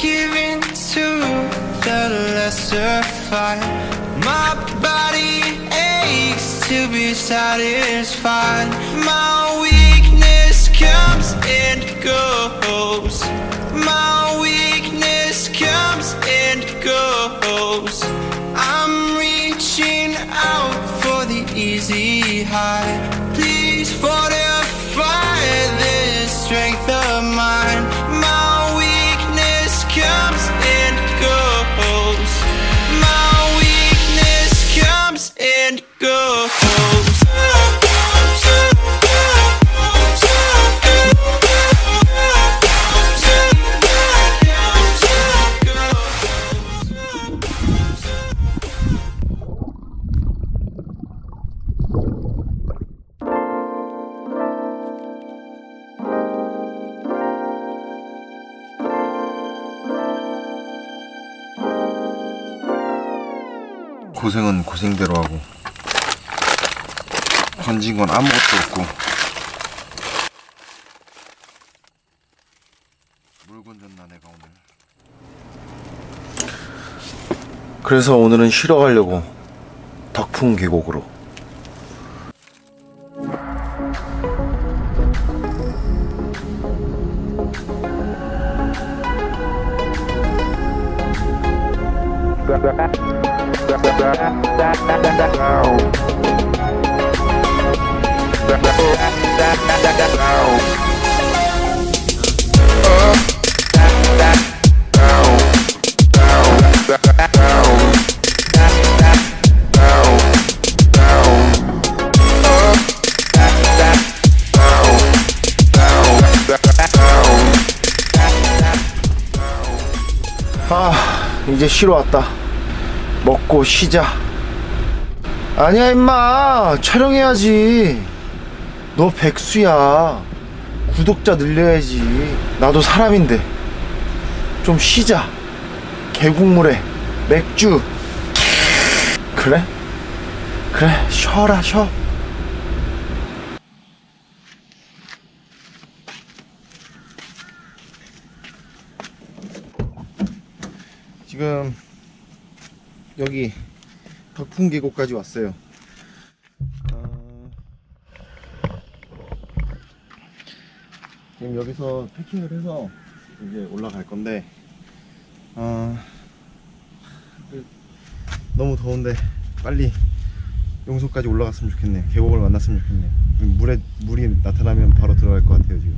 giving to the lesser fight. My body aches to be satisfied. 고생은 고생대로 하고 건진 건 아무것도 없고 물 건졌나 내가 오늘. 그래서 오늘은 쉬러 가려고 덕풍 계곡으로 아 이제 쉬러 왔다. 먹고 쉬자. 아니야 임마. 촬영해야지 너 백수야. 구독자 늘려야지. 나도 사람인데. 좀 쉬자. 계곡물에 맥주. 그래? 그래 쉬어라 쉬어. 지금 여기 덕풍 계곡까지 왔어요. 지금 여기서 패킹을 해서 이제 올라갈 건데 어, 그, 너무 더운데 빨리 용소까지 올라갔으면 좋겠네. 계곡을 만났으면 좋겠네. 물에 물이 나타나면 바로 들어갈 것 같아요 지금.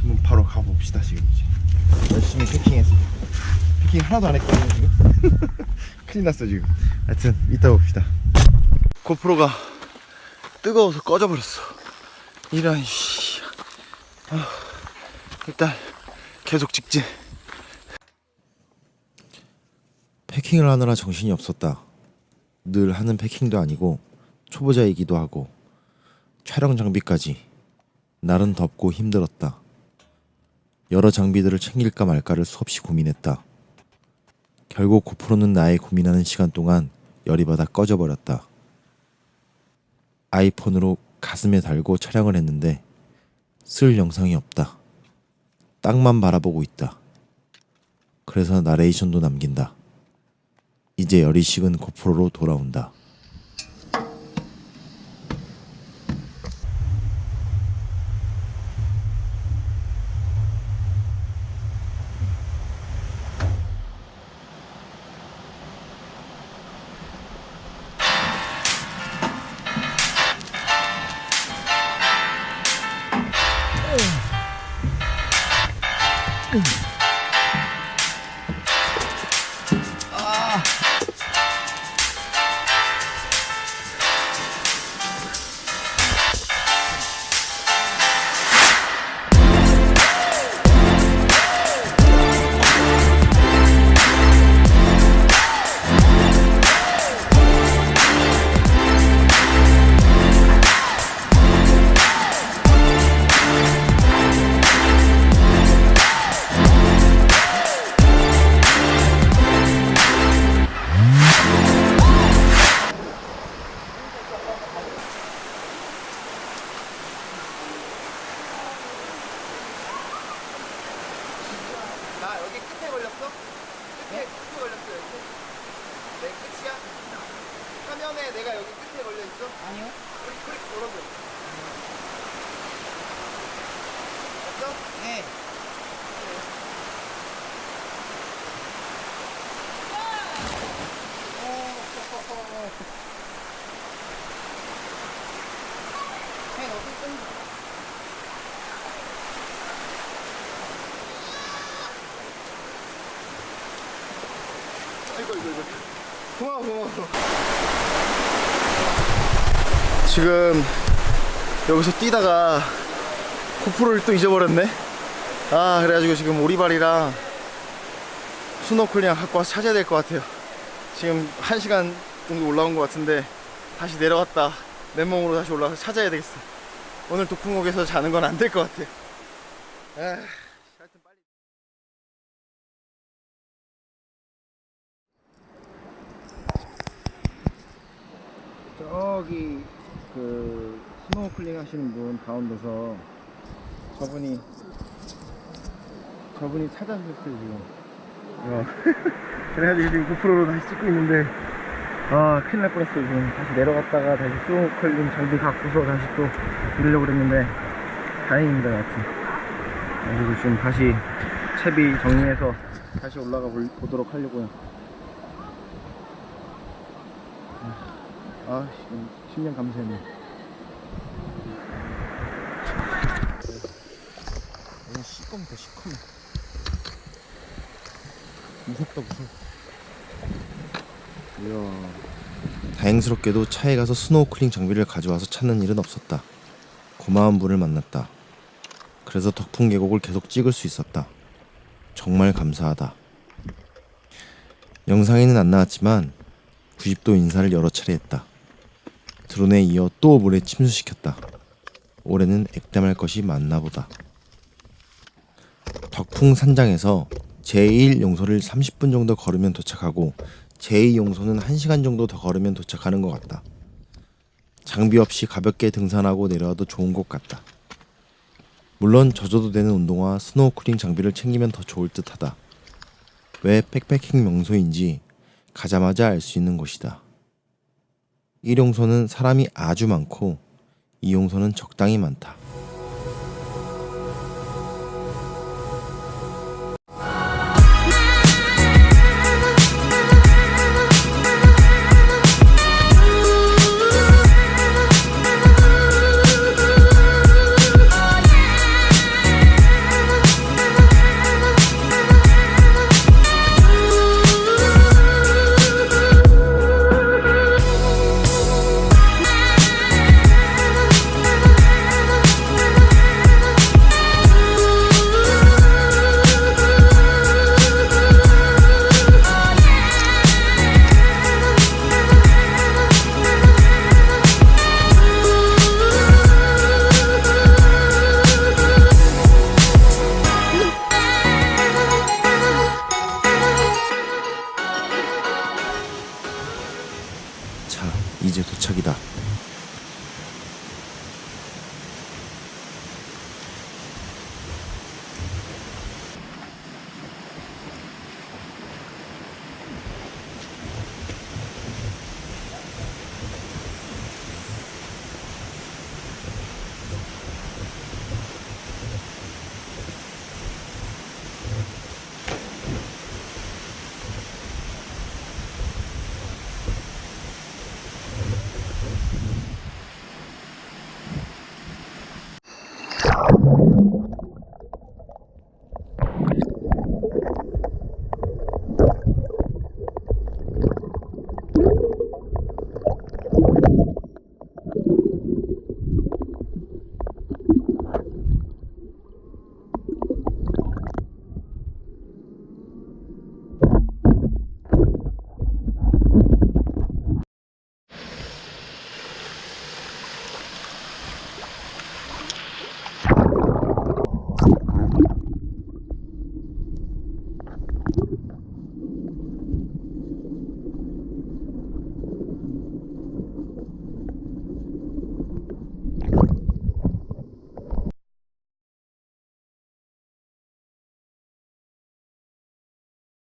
한번 바로 가봅시다 지금 이제. 열심히 패킹해서 패킹 하나도 안 했거든요 지금 큰일 났어 지금 하여튼 이따 봅시다 고프로가 뜨거워서 꺼져버렸어 이런 씨 아, 일단 계속 찍지 패킹을 하느라 정신이 없었다. 늘 하는 패킹도 아니고 초보자이기도 하고 촬영 장비까지 날은 덥고 힘들었다. 여러 장비들을 챙길까 말까를 수없이 고민했다. 결국 고프로는 나의 고민하는 시간 동안 열이 받아 꺼져버렸다. 아이폰으로 가슴에 달고 촬영을 했는데 쓸 영상이 없다. 땅만 바라보고 있다. 그래서 나레이션도 남긴다. 이제 열이 식은 고프로로 돌아온다. Mm. 끝에 걸렸어? 끝에, 네? 끝에 걸렸어, 이렇게? 내 네, 끝이야? 화면에 내가 여기 끝에 걸려있어? 아니요. 그렇게, 그렇게 걸어줘. 됐어? 네. 오, 호호호. 배 어디 끊 고마워 고마워. 지금 여기서 뛰다가 고프로를 또 잊어버렸네. 아 그래가지고 지금 오리발이랑 스노클링 갖고 와서 찾아야 될 것 같아요. 지금 한 시간 정도 올라온 것 같은데 다시 내려갔다 맨몸으로 다시 올라가서 찾아야 되겠어. 오늘 도풍옥에서 자는 건 안 될 것 같아. 아, 하여튼 빨리. 저기 그 스노우클링 하시는 분 가운데서 저분이 저분이 찾아주셨어요 지금. 어. 그래가지고 지금 고프로로 다시 찍고 있는데 아 큰일 날 뻔했어요 지금. 다시 내려갔다가 다시 스노우클링 장비 갖고서 다시 또 이러려고 그랬는데 다행입니다 여하튼. 그리고 지금 다시 채비 정리해서 다시 올라가 볼- 보도록 하려고요 아, 씨, 10년 감사했네. 너무 시꺼멓다, 시커매. 무섭다, 무서워. 이야. 다행스럽게도 차에 가서 스노우클링 장비를 가져와서 찾는 일은 없었다. 고마운 분을 만났다. 그래서 덕풍 계곡을 계속 찍을 수 있었다. 정말 감사하다. 영상에는 안 나왔지만 90도 인사를 여러 차례 했다. 드론에 이어 또 물에 침수시켰다. 올해는 액담할 것이 많나 보다. 덕풍 산장에서 제1 용소를 30분 정도 걸으면 도착하고 제2 용소는 1시간 정도 더 걸으면 도착하는 것 같다. 장비 없이 가볍게 등산하고 내려와도 좋은 곳 같다. 물론 젖어도 되는 운동화 스노우클링 장비를 챙기면 더 좋을 듯하다. 왜 백패킹 명소인지 가자마자 알 수 있는 곳이다. 1용소는 사람이 아주 많고 2용소는 적당히 많다. 이제 도착이다.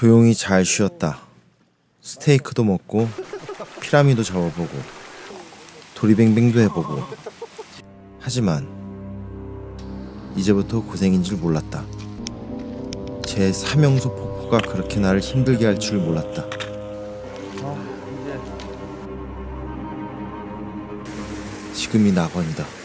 조용히 잘 쉬었다. 스테이크도 먹고 피라미도 잡아보고 도리뱅뱅도 해보고 하지만 이제부터 고생인 줄 몰랐다. 제 사명소 폭포가 그렇게 나를 힘들게 할 줄 몰랐다. 지금이 낙원이다.